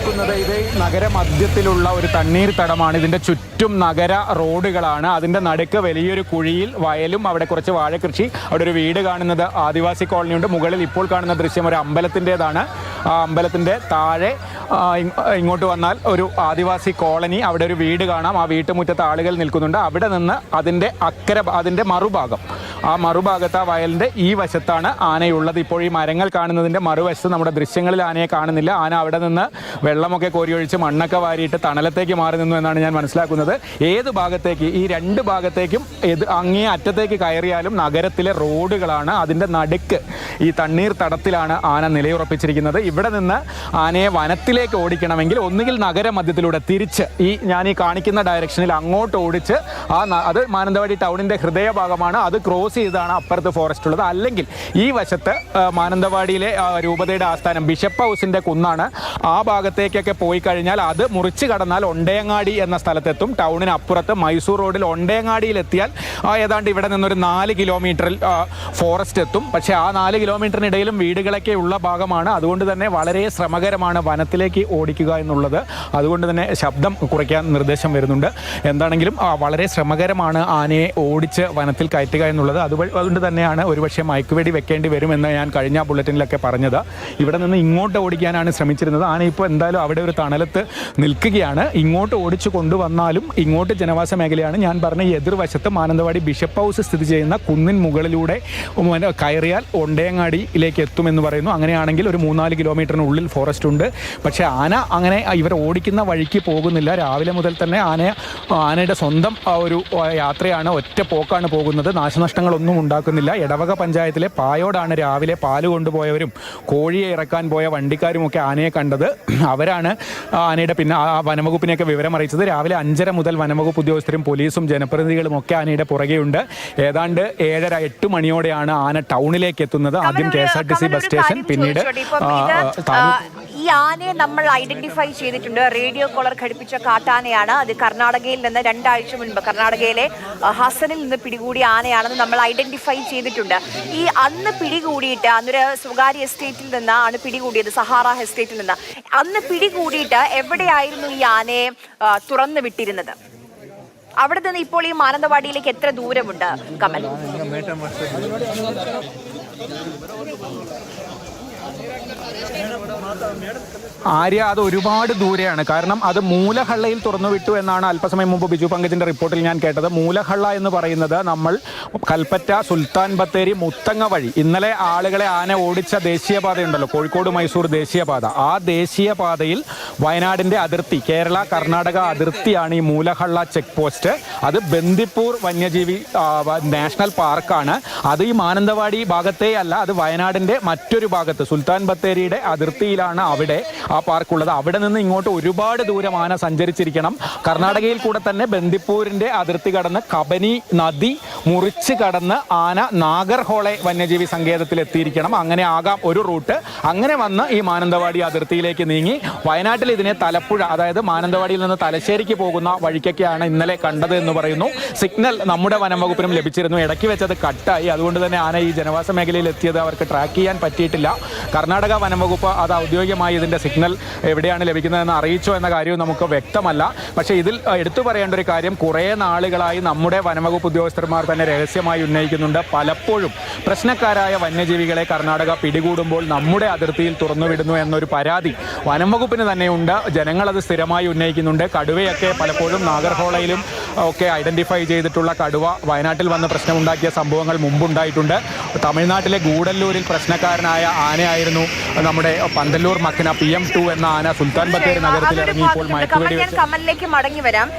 നിൽക്കുന്നത് ഇത് നഗരമധ്യത്തിലുള്ള ഒരു തണ്ണീർത്തടമാണ് ഇതിന്റെ ചുറ്റും നഗര റോഡുകളാണ്. അതിന്റെ നടുക്ക് വലിയൊരു കുഴിയിൽ വയലും അവിടെ കുറച്ച് വാഴകൃഷി അവിടെ ഒരു വീട് കാണുന്നത് ആദിവാസി കോളനിയുണ്ട്. മുകളിൽ ഇപ്പോൾ കാണുന്ന ദൃശ്യം ഒരു അമ്പലത്തിന്റെതാണ്. ആ അമ്പലത്തിന്റെ താഴെ ഇങ്ങോട്ട് വന്നാൽ ഒരു ആദിവാസി കോളനി അവിടെ ഒരു വീട് കാണാം. ആ വീട്ടുമുറ്റത്ത് ആളുകൾ നിൽക്കുന്നുണ്ട്. അവിടെ നിന്ന് അതിന്റെ അക്കര അതിന്റെ മറുഭാഗം ആ മറുഭാഗത്ത് ആ വയലിന്റെ ഈ വശത്താണ് ആനയുള്ളത്. ഇപ്പോൾ ഈ മരങ്ങൾ കാണുന്നതിന്റെ മറുവശത്ത് നമ്മുടെ ദൃശ്യങ്ങളിൽ ആനയെ കാണുന്നില്ല. ആന അവിടെ നിന്ന് വെള്ളമൊക്കെ കോരിയൊഴിച്ച് മണ്ണൊക്കെ വാരിയിട്ട് തണലത്തേക്ക് മാറി നിന്നു എന്നാണ് ഞാൻ മനസ്സിലാക്കുന്നത്. ഏത് ഭാഗത്തേക്ക്? ഈ രണ്ട് ഭാഗത്തേക്കും ഏത് അങ്ങേ അറ്റത്തേക്ക് കയറിയാലും നഗരത്തിലെ റോഡുകളാണ് അതിന്റെ നടുക്ക്. ഈ തണ്ണീർ തടത്തിലാണ് ആന നിലയുറപ്പിച്ചിരിക്കുന്നത്. ഇവിടെ നിന്ന് ആനയെ വനത്തിലേക്ക് ഓടിക്കണമെങ്കിൽ ഒന്നുകിൽ നഗരമധ്യത്തിലൂടെ തിരിച്ച് ഈ ഞാൻ ഈ കാണിക്കുന്ന ഡയറക്ഷനിൽ അങ്ങോട്ട് ഓടിച്ച് ആ അത് മാനന്തവാടി ടൗണിന്റെ ഹൃദയഭാഗമാണ്. അത് ക്രോസ് ചെയ്താണ് അപ്പുറത്ത് ഫോറസ്റ്റ് ഉള്ളത്. അല്ലെങ്കിൽ ഈ വശത്ത് മാനന്തവാടിയിലെ രൂപതയുടെ ആസ്ഥാനം ബിഷപ്പ് ഹൗസിന്റെ കുന്നാണ്. ആ ഭാഗത്തേക്കൊക്കെ പോയി കഴിഞ്ഞാൽ അത് മുറിച്ച് കടന്നാൽ ഒണ്ടയങ്ങാടി എന്ന സ്ഥലത്തെത്തും. ടൗണിന് അപ്പുറത്ത് മൈസൂർ റോഡിൽ ആ, ഏതാണ്ട് ഇവിടെ നിന്നൊരു നാല് കിലോമീറ്ററിൽ ഫോറസ്റ്റ് എത്തും. പക്ഷേ ആ നാല് കിലോമീറ്ററിനിടയിലും വീടുകളൊക്കെ ഉള്ള ഭാഗമാണ്. അതുകൊണ്ട് തന്നെ വളരെ ശ്രമകരമാണ് വനത്തിലേക്ക് ഓടിക്കുക എന്നുള്ളത്. അതുകൊണ്ട് തന്നെ ശബ്ദം കുറയ്ക്കാൻ നിർദ്ദേശം വരുന്നുണ്ട്. എന്താണെങ്കിലും വളരെ ശ്രമകരമാണ് ആനയെ ഓടിച്ച് വനത്തിൽ കയറ്റുക എന്നുള്ളത്. അതുവഴി അതുകൊണ്ട് തന്നെയാണ് ഒരുപക്ഷെ മയക്കുവെടി വെക്കേണ്ടി വരുമെന്ന് ഞാൻ കഴിഞ്ഞ ബുള്ളറ്റിനിലൊക്കെ പറഞ്ഞത്. ഇവിടെ നിന്ന് ഇങ്ങോട്ട് ഓടിക്കാനാണ് ശ്രമിച്ചിരുന്നത്. ആന ഇപ്പോൾ എന്തായാലും അവിടെ ഒരു തണലത്ത് നിൽക്കുകയാണ്. ഇങ്ങോട്ട് ഓടിച്ചു കൊണ്ടുവന്നാലും ഇങ്ങോട്ട് ജനവാസ മേഖലയാണ് ഞാൻ പറഞ്ഞ എതിർവശത്ത് മാനന്തവാടി ബിഷപ്പ് ഹൗസ് സ്ഥിതി ചെയ്യുന്ന കുന്നിൻ മുകളിലൂടെ കയറിയാൽ ഒണ്ടയങ്ങാടിയിലേക്ക് എത്തുമെന്ന് പറയുന്നു. അങ്ങനെയാണെങ്കിൽ ഒരു മൂന്നാൽ കിലോമീറ്ററിനുള്ളിൽ ഫോറസ്റ്റ് ഉണ്ട്. പക്ഷേ ആന അങ്ങനെ ഇവർ ഓടിക്കുന്ന വഴിക്ക് പോകുന്നില്ല. രാവിലെ മുതൽ തന്നെ ആന ആനയുടെ സ്വന്തം ഒരു യാത്രയാണ് ഒറ്റ പോക്കാണ് പോകുന്നത്. നാശനഷ്ടങ്ങളൊന്നും ഉണ്ടാക്കുന്നില്ല. എടവക പഞ്ചായത്തിലെ പായോടാണ് രാവിലെ പാൽ കൊണ്ടുപോയവരും കോഴിയെ ഇറക്കാൻ പോയ വണ്ടിക്കാരുമൊക്കെ ആനയെ കണ്ടത്. അവരാണ് ആനയുടെ പിന്നെ ആ വനംവകുപ്പിനെയൊക്കെ വിവരം അറിയിച്ചത്. രാവിലെ അഞ്ചര മുതൽ വനംവകുപ്പ് ഉദ്യോഗസ്ഥരും പോലീസും ജനപ്രതിനിധികളും ഒക്കെ ആനയുടെ പുറകെയുണ്ട്. ഏതാണ്ട് ഏഴര എട്ട് മണിയോടെയാണ് ആന ടൗണിലേക്ക് എത്തുന്നത്. ആദ്യം K S R T C bus station പിന്നീട് ഈ ആനയെ നമ്മൾ ഐഡന്റിഫൈ ചെയ്തിട്ടുണ്ട്. റേഡിയോ കോളർ ഘടിപ്പിച്ച കാട്ടാനയാണ്. അത് കർണാടകയിൽ നിന്ന് രണ്ടാഴ്ച മുൻപ് കർണാടകയിലെ ഹസനിൽ നിന്ന് പിടികൂടിയ ആനയാണെന്ന് നമ്മൾ ഐഡന്റിഫൈ ചെയ്തിട്ടുണ്ട്. ഈ അന്ന് പിടികൂടിയിട്ട് അന്നൊരു സ്വകാര്യ എസ്റ്റേറ്റിൽ നിന്നാണ് പിടികൂടിയത് സഹാറ എസ്റ്റേറ്റിൽ നിന്ന്. അന്ന് പിടികൂടിയിട്ട് എവിടെയായിരുന്നു ഈ ആനയെ തുറന്നു വിട്ടിരുന്നത്? അവിടെ നിന്ന് ഇപ്പോൾ ഈ മാനന്തവാടിയിലേക്ക് എത്ര ദൂരമുണ്ട് കമൽ? ആര്യ അത് ഒരുപാട് ദൂരെയാണ്. കാരണം അത് മൂലഹള്ളയിൽ തുറന്നു വിട്ടു എന്നാണ് അല്പസമയം മുമ്പ് ബിജു പങ്കജിന്റെ റിപ്പോർട്ടിൽ ഞാൻ കേട്ടത്. മൂലഹള്ള എന്ന് പറയുന്നത് നമ്മൾ കൽപ്പറ്റ സുൽത്താൻ ബത്തേരി മുത്തങ്ങ വഴി. ഇന്നലെ ആളുകളെ ആന ഓടിച്ച ദേശീയപാതയുണ്ടല്ലോ കോഴിക്കോട് മൈസൂർ ദേശീയപാത. ആ ദേശീയപാതയിൽ വയനാടിന്റെ അതിർത്തി കേരള കർണാടക അതിർത്തിയാണ് ഈ മൂലഹള്ള ചെക്ക് പോസ്റ്റ്. അത് ബന്ദിപ്പൂർ വന്യജീവി നാഷണൽ പാർക്കാണ്. അത് ഈ മാനന്തവാടി ഭാഗത്തേ അല്ല അത് വയനാടിന്റെ മറ്റൊരു ഭാഗത്ത്. സുൽത്താൻ ബത്തേരിയുടെ അതിർത്തിയിലാണ് അവിടെ ആ പാർക്കുള്ളത്. അവിടെ നിന്ന് ഇങ്ങോട്ട് ഒരുപാട് ദൂരം ആന സഞ്ചരിച്ചിരിക്കണം. കർണാടകയിൽ കൂടെ തന്നെ ബന്ദിപ്പൂരിന്റെ അതിർത്തി കടന്ന് കബനി നദി മുറിച്ച് കടന്ന് ആന നാഗർഹോളെ വന്യജീവി സങ്കേതത്തിൽ എത്തിയിരിക്കണം അങ്ങനെ ആകാം ഒരു റൂട്ട്. അങ്ങനെ വന്ന് ഈ മാനന്തവാടി അതിർത്തിയിലേക്ക് നീങ്ങി. വയനാട്ടിൽ ഇതിനെ തലപ്പുഴ അതായത് മാനന്തവാടിയിൽ നിന്ന് തലശ്ശേരിക്ക് പോകുന്ന വഴിക്കൊക്കെയാണ് ഇന്നലെ കണ്ടത് എന്ന് പറയുന്നു. സിഗ്നൽ നമ്മുടെ വനം വകുപ്പിനും ലഭിച്ചിരുന്നു. ഇടയ്ക്ക് വെച്ചത് കട്ടായി. അതുകൊണ്ട് തന്നെ ആന ഈ ജനവാസ മേഖലയിൽ എത്തിയത് അവർക്ക് ട്രാക്ക് ചെയ്യാൻ പറ്റിയിട്ടില്ല. കർണാടക വനം വകുപ്പ് അത് ഔദ്യോഗികമായി ഇതിന്റെ സിഗ്നൽ എവിടെയാണ് ലഭിക്കുന്നതെന്ന് അറിയിച്ചോ എന്ന കാര്യവും നമുക്ക് വ്യക്തമല്ല. പക്ഷേ ഇതിൽ എടുത്തു പറയേണ്ട ഒരു കാര്യം കുറേ നാളുകളായി നമ്മുടെ വനംവകുപ്പ് ഉദ്യോഗസ്ഥന്മാർ തന്നെ രഹസ്യമായി ഉന്നയിക്കുന്നുണ്ട്. പലപ്പോഴും പ്രശ്നക്കാരായ വന്യജീവികളെ കർണാടക പിടികൂടുമ്പോൾ നമ്മുടെ അതിർത്തിയിൽ തുറന്നുവിടുന്നു എന്നൊരു പരാതി വനം വനംവകുപ്പിന് തന്നെയുണ്ട്. ജനങ്ങളത് അത് സ്ഥിരമായി ഉന്നയിക്കുന്നുണ്ട്. കടുവയൊക്കെ പലപ്പോഴും നാഗർഹോളയിലും ഒക്കെ ഐഡന്റിഫൈ ചെയ്തിട്ടുള്ള കടുവ. വയനാട്ടിൽ വന്ന് പ്രശ്നമുണ്ടാക്കിയ സംഭവങ്ങൾ മുമ്പുണ്ടായിട്ടുണ്ട്. തമിഴ്നാട്ടിലെ ഗൂഡല്ലൂരിൽ പ്രശ്നക്കാരനായ ആനയായിരുന്നു നമ്മുടെ Pandalur Makhna P M two എന്ന ആന സുൽത്താൻ ബത്തേരി നഗരത്തിൽ അതൊരു ഇറങ്ങി ഇപ്പോൾ ഭാഗത്തുണ്ട്. മയക്കുവെടി കമലിലേക്ക് മടങ്ങി വരാം.